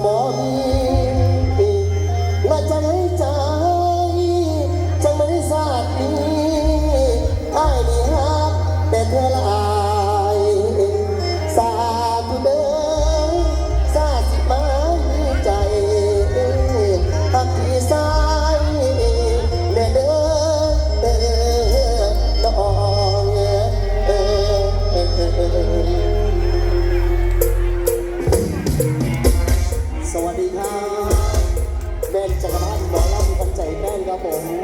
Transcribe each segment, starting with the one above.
ng. จากรพันธ์น้องแล้วมีคำใจแน่นครับผม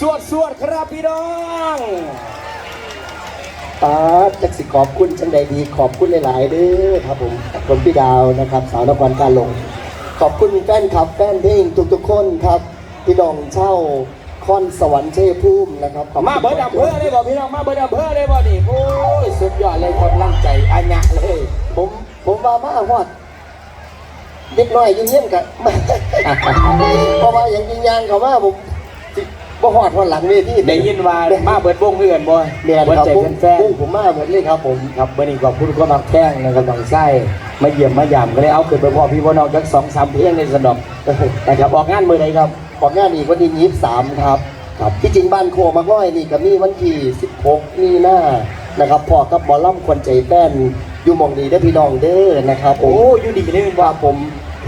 สวดสวดครับพี่น้องตาจักสิขอบคุณจังใดดีขอบคุณหลายๆเด้อครับผมคนพี่ดาวนะครับ สาวนครการลง ขอบคุณแฟนคลับแฟนเพลงทุกๆคนครับพี่น้องเช่าคอนสวรรค์เชยภูมินะครับขอบคุณมาเบิร์ดอำเภอเลยบอกพี่น้องมาเบิร์ดอำเภอเลยบอกนี่โอ้ยสุดยอดเลยกำลังใจอันยะเลย ผมผมว่ามาฮอดเด็กน้อยอยุ่งเยี่ยมกันเพราะว่าอย่างยิงยางเขาว่าผมสิ บ่ฮอดฮอดหลังเวทีได้ยินว่ามาเบิร์ดวงเพื่อนบ่แม่นเบิร์ดครับใจผมแฟนผมผมมาเหมือนเลยครับผมๆครับวันนี้ขอบคุณก็มาแข้งนะครับน้องไส้มาเยี่ยมมายามก็เลยเอาขึ้นไปพ่อพี่พ่อน้องจักสองสามเพลงในสนอกนะครับออกงานมือไหนครับออกงานอีกวันที่ยี่สิบสามครับครับที่จริงบ้านโคมักน้อยนี่ก็มีวันที่สิบหกมีหน้านะครับพ่อกับหมอล่ำคนใจแป้นอยู่หมองดีได้อพี่น้องเด้อนะครับผโอ้มอยู่ดีเลยเป็นว่าว่าผม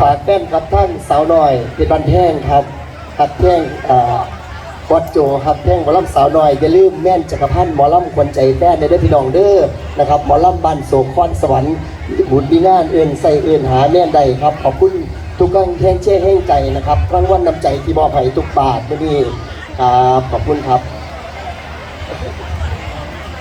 ฝากแป้นครับท่านสาวน้อยเป็นบันแท่งครับหัดแท่งอ่า วัดโจครับแท่งหมอลำสาวน้อยอย่าลืมแม่นจักรพันธ์หมอลำคนใจแป้นในเด้อพี่น้องเด้อนะครับหมอลำบ้านโศกคอนสวรรค์บุญมีงานเอื่นใส่เอื่นหาแม่นใดครับขอบคุณทุกกำลังแท่งเช่แห้งใจนะครับรางวัลนำใจที่มอบให้ทุกบาทมื้อนี้ครับขอบคุณครับ